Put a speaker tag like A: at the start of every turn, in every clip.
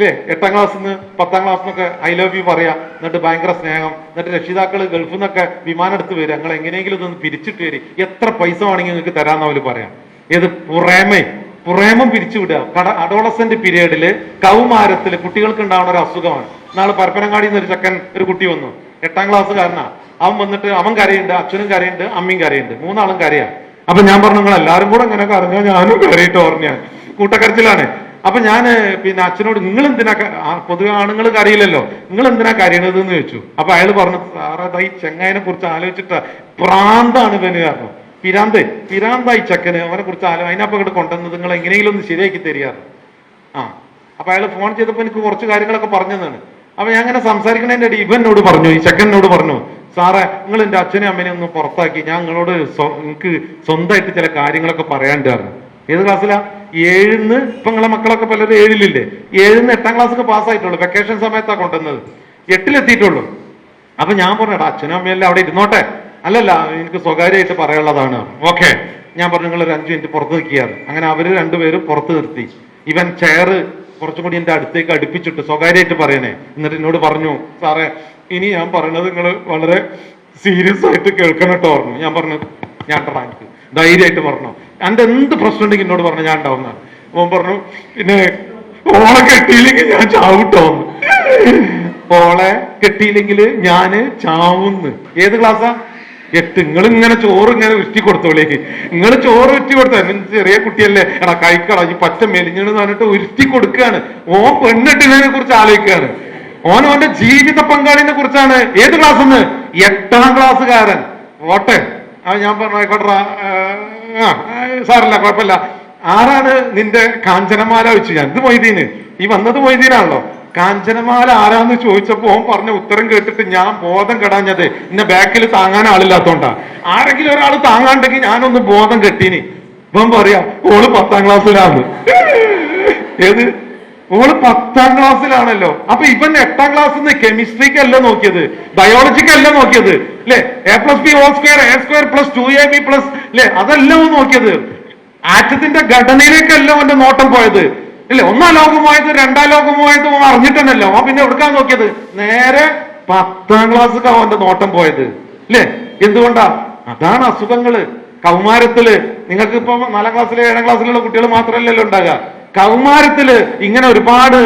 A: ഇല്ലേ എട്ടാം ക്ലാസ് നിന്ന് പത്താം ക്ലാസ് നിന്നൊക്കെ ഐ ലവ് യു പറയാ. എന്നിട്ട് ഭയങ്കര സ്നേഹം. എന്നിട്ട് രക്ഷിതാക്കൾ ഗൾഫിൽ നിന്നൊക്കെ വിമാനം എടുത്ത് വരിക. ഞങ്ങൾ എങ്ങനെയെങ്കിലും ഇതൊന്ന് പിരിച്ചിട്ട് വരും. എത്ര പൈസ വേണമെങ്കിൽ നിങ്ങൾക്ക് തരാമെന്ന് അവർ പറയാം. ഏത് പുറമേ പുറേമം പിരിച്ചുവിടുക കട അഡോളസെന്റ് പീരീഡിൽ കൗമാരത്തിൽ കുട്ടികൾക്ക് ഉണ്ടാവുന്ന ഒരു അസുഖമാണ്. നാളെ പരപ്പനങ്ങാടി ഒരു ചെക്കൻ ഒരു കുട്ടി വന്നു. എട്ടാം ക്ലാസ് കാരണ അവൻ വന്നിട്ട് അവൻ കരയുണ്ട് അച്ഛനും കരയുണ്ട് അമ്മയും കരയുണ്ട് മൂന്നാളും കരയാ. അപ്പൊ ഞാൻ പറഞ്ഞു നിങ്ങൾ എല്ലാവരും കൂടെ ഇങ്ങനെ കരഞ്ഞോ? ഞാനും കരയിട്ട്? ഓർമ്മയാണ് കൂട്ടക്കരച്ചിലാണ്. അപ്പൊ ഞാൻ പിന്നെ അച്ഛനോട് നിങ്ങൾ എന്തിനാ പൊതുവെ ആണുങ്ങൾ അറിയില്ലല്ലോ. നിങ്ങൾ എന്തിനാ കരയണത് എന്ന് ചോദിച്ചു. അപ്പൊ അയാൾ പറഞ്ഞു സാറേ ദാ ഈ ചെങ്ങായനെ കുറിച്ച് ആലോചിച്ചിട്ട്. പ്രാന്താണ് ഇവന് കാരണം. പിരാന്ത് പിരാന്തായി ചെക്കന്. അവനെ കുറിച്ച് ആലോ അതിനപ്പം ഇങ്ങോട്ട് കൊണ്ടുവന്നത് നിങ്ങൾ എങ്ങനെയെങ്കിലും ഒന്ന് ശരിയാക്കി തരികയാണ് ആ. അപ്പൊ അയാൾ ഫോൺ ചെയ്തപ്പോ എനിക്ക് കുറച്ച് കാര്യങ്ങളൊക്കെ പറഞ്ഞതാണ്. അപ്പൊ ഞാൻ അങ്ങനെ സംസാരിക്കണതിന്റെ ഇടയിൽ ഇവനോട് പറഞ്ഞു ഈ ചെക്കനോട് പറഞ്ഞു സാറേ നിങ്ങൾ എന്റെ അച്ഛനെ അമ്മനെ ഒന്ന് പുറത്താക്കി. ഞാൻ നിങ്ങളോട് നിങ്ങൾക്ക് സ്വന്തമായിട്ട് ചില കാര്യങ്ങളൊക്കെ പറയാണ്ടായിരുന്നു ഏത് ക്ലാസ്സിലാ ഏഴിന്ന് ഇപ്പൊ നിങ്ങളെ മക്കളൊക്കെ പലരും ഏഴിലില്ലേ? ഏഴിന്ന് എട്ടാം ക്ലാസ്സൊക്കെ പാസ്സായിട്ടുള്ളൂ വെക്കേഷൻ സമയത്താ കൊണ്ടുവന്നത്. എട്ടിലെത്തിയിട്ടുള്ളൂ. അപ്പൊ ഞാൻ പറഞ്ഞടാ അച്ഛനും അമ്മയല്ലേ അവിടെ ഇരുന്നോട്ടെ. അല്ലല്ല എനിക്ക് സ്വകാര്യമായിട്ട് പറയാനുള്ളതാണ്. ഓക്കെ. ഞാൻ പറഞ്ഞു നിങ്ങൾ ഒരു അഞ്ചു മിനിറ്റ് പുറത്ത് നിൽക്കുകയാണ് അങ്ങനെ അവർ രണ്ടുപേരും പുറത്ത് നിർത്തി. ഇവൻ ചെയറ് കുറച്ചും കൂടി എന്റെ അടുത്തേക്ക് അടുപ്പിച്ചിട്ട് സ്വകാര്യമായിട്ട് പറയണേ. എന്നിട്ട് എന്നോട് പറഞ്ഞു സാറേ ഇനി ഞാൻ പറയണത് നിങ്ങൾ വളരെ സീരിയസ് ആയിട്ട് കേൾക്കണം കേട്ടോ പറഞ്ഞു ഞാൻ പറഞ്ഞു ഞാൻ ധൈര്യമായിട്ട് പറഞ്ഞു എന്റെ എന്ത് പ്രശ്നം ഉണ്ടെങ്കിൽ എന്നോട് പറഞ്ഞു ഞാൻ ഉണ്ടാവുന്ന അവൻ പറഞ്ഞു. പിന്നെ ഓളെ കെട്ടിയില്ലെങ്കിൽ ഞാൻ ചാവിട്ടോ ഓളെ കെട്ടിയില്ലെങ്കിൽ ഞാൻ ചാവുന്ന് ഏത് ക്ലാസ്സാ എട്ട്. നിങ്ങൾ ഇങ്ങനെ ചോറ് ഇങ്ങനെ ഉരുട്ടി കൊടുത്തോളേ നിങ്ങൾ ചോറ് ഉരുട്ടി കൊടുത്ത? ചെറിയ കുട്ടിയല്ലേ. എടാ കഴിക്കടാ ഈ പച്ച മെലിഞ്ഞെന്ന് പറഞ്ഞിട്ട് ഉരുട്ടി കൊടുക്കുകയാണ്. ഓൻ പെണ്ണിട്ടിനെ കുറിച്ച് ആലോചിക്കുകയാണ്. ഓൻ ഓന്റെ ജീവിത പങ്കാളിനെ കുറിച്ചാണ്. ഏത് ക്ലാസ് എന്ന്? എട്ടാം ക്ലാസ്സുകാരൻ ഓട്ടെ ആ ഞാൻ പറഞ്ഞു ആയിക്കോട്ടെ ആ. സാറല്ല കുഴപ്പമില്ല. ആരാണ് നിന്റെ കാഞ്ചനമാല വെച്ച്? ഞാൻ ഇത് മൊയ്തീന്? ഈ വന്നത് മൊയ്തീനാണല്ലോ. കാഞ്ചനമാല ആരാന്ന് ചോദിച്ചപ്പോ ഓൻ പറഞ്ഞ ഉത്തരം കേട്ടിട്ട് ഞാൻ ബോധം കെടാഞ്ഞത് എന്നെ ബാക്കിൽ താങ്ങാൻ ആളില്ലാത്തോണ്ടാ. ആരെങ്കിലും ഒരാൾ താങ്ങാണ്ടെങ്കിൽ ഞാനൊന്ന് ബോധം കെട്ടീനി. ഇപ്പം പറയാ ഓൾ പത്താം ക്ലാസ്സിലാണ് ഏത്? ഓൾ പത്താം ക്ലാസ്സിലാണല്ലോ. അപ്പൊ ഇവൻ എട്ടാം ക്ലാസ്സിൽ നിന്ന് കെമിസ്ട്രിക്ക് അല്ല നോക്കിയത്. ബയോളജിക്ക് അല്ല നോക്കിയത്. അല്ലെ A plus B whole square A square plus two A B plus അല്ലെ അതല്ല നോക്കിയത്. ആറ്റത്തിന്റെ ഘടനയിലേക്കല്ല അവന്റെ നോട്ടം പോയത്. അല്ലെ ഒന്നാം ലോകമായത് രണ്ടാം ലോകമായത് അവൻ അറിഞ്ഞിട്ടുണ്ടല്ലോ അവൻ പിന്നെ എടുക്കാൻ നോക്കിയത്? നേരെ പത്താം ക്ലാസ് അവന്റെ നോട്ടം പോയത്. അല്ലെ എന്തുകൊണ്ടാ? അതാണ് അസുഖങ്ങൾ. കൗമാരത്തിൽ. നിങ്ങൾക്ക് ഇപ്പൊ നാലാം ക്ലാസ്സിലെ ഏഴാം ക്ലാസ്സിലുള്ള കുട്ടികൾ മാത്രമല്ലല്ലോ ഉണ്ടാകുക കൗമാരത്തിൽ ഇങ്ങനെ ഒരുപാട്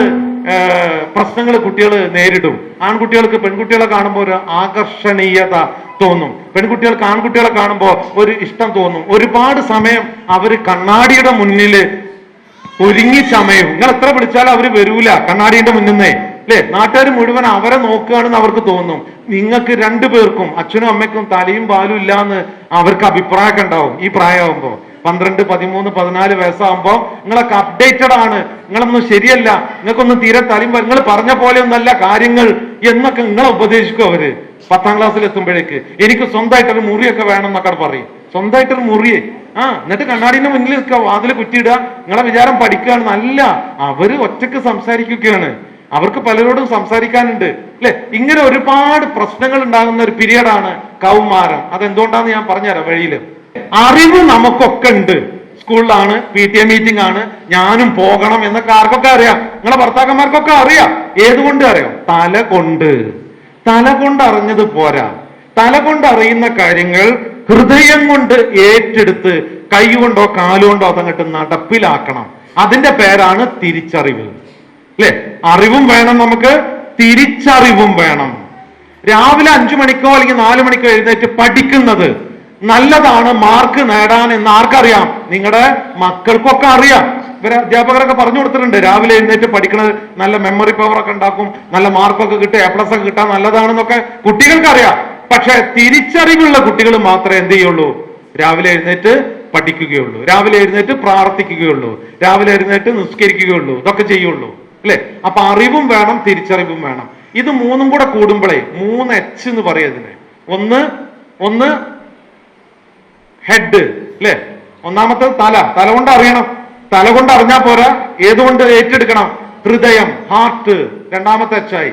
A: പ്രശ്നങ്ങൾ കുട്ടികൾ നേരിടും. ആൺകുട്ടികൾക്ക് പെൺകുട്ടികളെ കാണുമ്പോൾ ഒരു ആകർഷണീയത തോന്നും. പെൺകുട്ടികൾക്ക് ആൺകുട്ടികളെ കാണുമ്പോൾ ഒരു ഇഷ്ടം തോന്നും. ഒരുപാട് സമയം അവർ കണ്ണാടിയുടെ മുന്നിൽ ഒരുങ്ങി ചമയും. നിങ്ങൾ എത്ര വിളിച്ചാലും അവർ വരൂല കണ്ണാടിയുടെ മുന്നിന്നേ. അല്ലേ നാട്ടുകാർ മുഴുവൻ അവരെ നോക്കുകയാണെന്ന് അവർക്ക് തോന്നും. നിങ്ങൾക്ക് രണ്ടു പേർക്കും അച്ഛനും അമ്മയ്ക്കും തലയും പാലും ഇല്ലാന്ന് അവർക്ക് അഭിപ്രായമൊക്കെ ഉണ്ടാവും ഈ പ്രായമാകുമ്പോ പന്ത്രണ്ട് പതിമൂന്ന് പതിനാല് വയസ്സാകുമ്പോ നിങ്ങളൊക്കെ അപ്ഡേറ്റഡ് ആണ്. നിങ്ങളൊന്നും ശരിയല്ല. നിങ്ങൾക്കൊന്നും തീരെ തലയും നിങ്ങൾ പറഞ്ഞ പോലെ ഒന്നല്ല കാര്യങ്ങൾ എന്നൊക്കെ നിങ്ങളെ ഉപദേശിക്കും അവർ. പത്താം ക്ലാസ്സിൽ എത്തുമ്പോഴേക്ക്. എനിക്ക് സ്വന്തമായിട്ടൊരു മുറിയൊക്കെ വേണം എന്നൊക്കെ പറയും. സ്വന്തമായിട്ടൊരു മുറിയെ ആ എന്നിട്ട് കണ്ണാടിന്റെ മുന്നിൽ നിൽക്കുക വാതിൽ കുറ്റിയിടുക. നിങ്ങളെ വിചാരം പഠിക്കുകയാണ്. നല്ല അവർ ഒറ്റയ്ക്ക് സംസാരിക്കുകയാണ്. അവർക്ക് പലരോടും സംസാരിക്കാനുണ്ട്. അല്ലെ? ഇങ്ങനെ ഒരുപാട് പ്രശ്നങ്ങൾ ഉണ്ടാകുന്ന ഒരു പീരീഡാണ് കൗമാരം. അതെന്തുകൊണ്ടാന്ന് ഞാൻ പറഞ്ഞുതരാം വഴിയിൽ. അറിവ് നമുക്കൊക്കെ ഉണ്ട്. സ്കൂളിലാണ് പി ടി എ മീറ്റിംഗ് ആണ്. ഞാനും പോകണം എന്നൊക്കെ ആർക്കൊക്കെ അറിയാം. നിങ്ങളെ ഭർത്താക്കന്മാർക്കൊക്കെ അറിയാം. ഏതുകൊണ്ട് അറിയാം? തല കൊണ്ട്. തല കൊണ്ട് അറിഞ്ഞത് പോരാ. തല കൊണ്ട് അറിയുന്ന കാര്യങ്ങൾ ഹൃദയം കൊണ്ട് ഏറ്റെടുത്ത് കൈ കൊണ്ടോ കാലുകൊണ്ടോ അതങ്ങട്ട് നടപ്പിലാക്കണം. അതിന്റെ പേരാണ് തിരിച്ചറിവ്. അല്ലെ അറിവും വേണം നമുക്ക്. തിരിച്ചറിവും വേണം. രാവിലെ അഞ്ചു മണിക്കോ അല്ലെങ്കിൽ നാലു മണിക്കോ എഴുന്നേറ്റ് പഠിക്കുന്നത് നല്ലതാണ് മാർക്ക് നേടാൻ എന്ന് ആർക്കറിയാം? നിങ്ങളുടെ മക്കൾക്കൊക്കെ അറിയാം. ഇവരെ അധ്യാപകരൊക്കെ പറഞ്ഞു കൊടുത്തിട്ടുണ്ട്. രാവിലെ എഴുന്നേറ്റ് പഠിക്കുന്നത് നല്ല മെമ്മറി പവർ ഒക്കെ ഉണ്ടാക്കും നല്ല മാർക്കൊക്കെ കിട്ടുക എ പ്ലസ് ഒക്കെ കിട്ടാൻ നല്ലതാണെന്നൊക്കെ കുട്ടികൾക്ക് അറിയാം പക്ഷെ തിരിച്ചറിവുള്ള കുട്ടികൾ മാത്രമേ എന്ത് ചെയ്യുള്ളൂ? രാവിലെ എഴുന്നേറ്റ് പഠിക്കുകയുള്ളൂ. രാവിലെ എഴുന്നേറ്റ് പ്രാർത്ഥിക്കുകയുള്ളൂ. രാവിലെ എഴുന്നേറ്റ് നിസ്കരിക്കുകയുള്ളൂ. ഇതൊക്കെ ചെയ്യുള്ളൂ. അല്ലെ? അപ്പൊ അറിവും വേണം തിരിച്ചറിവും വേണം. ഇത് മൂന്നും കൂടെ കൂടുമ്പോഴേ മൂന്ന് എച്ച് എന്ന് പറയുന്നതിന് ഒന്ന് ഒന്ന് ഹെഡ് അല്ലെ ഒന്നാമത്തെ തല. തല കൊണ്ട് അറിയണം. തല കൊണ്ട് അറിഞ്ഞാൽ പോരാ. ഏതുകൊണ്ട് ഏറ്റെടുക്കണം? ഹൃദയം ഹാർട്ട് രണ്ടാമത്തെ എച്ചായി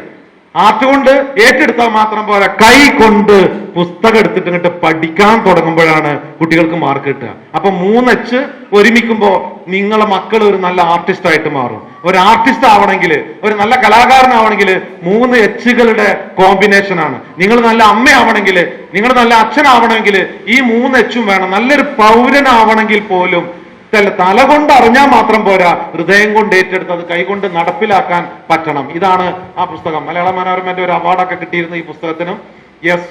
A: ആർട്ട് കൊണ്ട് ഏറ്റെടുത്താൽ മാത്രം പോലെ കൈ കൊണ്ട് പുസ്തകം എടുത്തിട്ട് ഇങ്ങോട്ട് പഠിക്കാൻ തുടങ്ങുമ്പോഴാണ് കുട്ടികൾക്ക് മാർക്ക് കിട്ടുക. അപ്പൊ മൂന്നച്ച് ഒരുമിക്കുമ്പോ നിങ്ങളെ മക്കൾ ഒരു നല്ല ആർട്ടിസ്റ്റ് ആയിട്ട് മാറും. ഒരു ആർട്ടിസ്റ്റ് ആവണമെങ്കിൽ ഒരു നല്ല കലാകാരനാവണമെങ്കിൽ മൂന്ന് എച്ചുകളുടെ കോമ്പിനേഷൻ ആണ്. നിങ്ങൾ നല്ല അമ്മയാവണമെങ്കിൽ നിങ്ങൾ നല്ല അച്ഛനാവണമെങ്കിൽ ഈ മൂന്ന് എച്ചും വേണം. നല്ലൊരു പൗരനാവണമെങ്കിൽ പോലും തല കൊണ്ട് അറിഞ്ഞാൽ മാത്രം പോരാ ഹൃദയം കൊണ്ട് ഏറ്റെടുത്ത് അത് കൈകൊണ്ട് നടപ്പിലാക്കാൻ പറ്റണം. ഇതാണ് ആ പുസ്തകം. മലയാള മനോരമന്റെ ഒരു അവാർഡൊക്കെ കിട്ടിയിരുന്ന ഈ പുസ്തകത്തിനും. യെസ്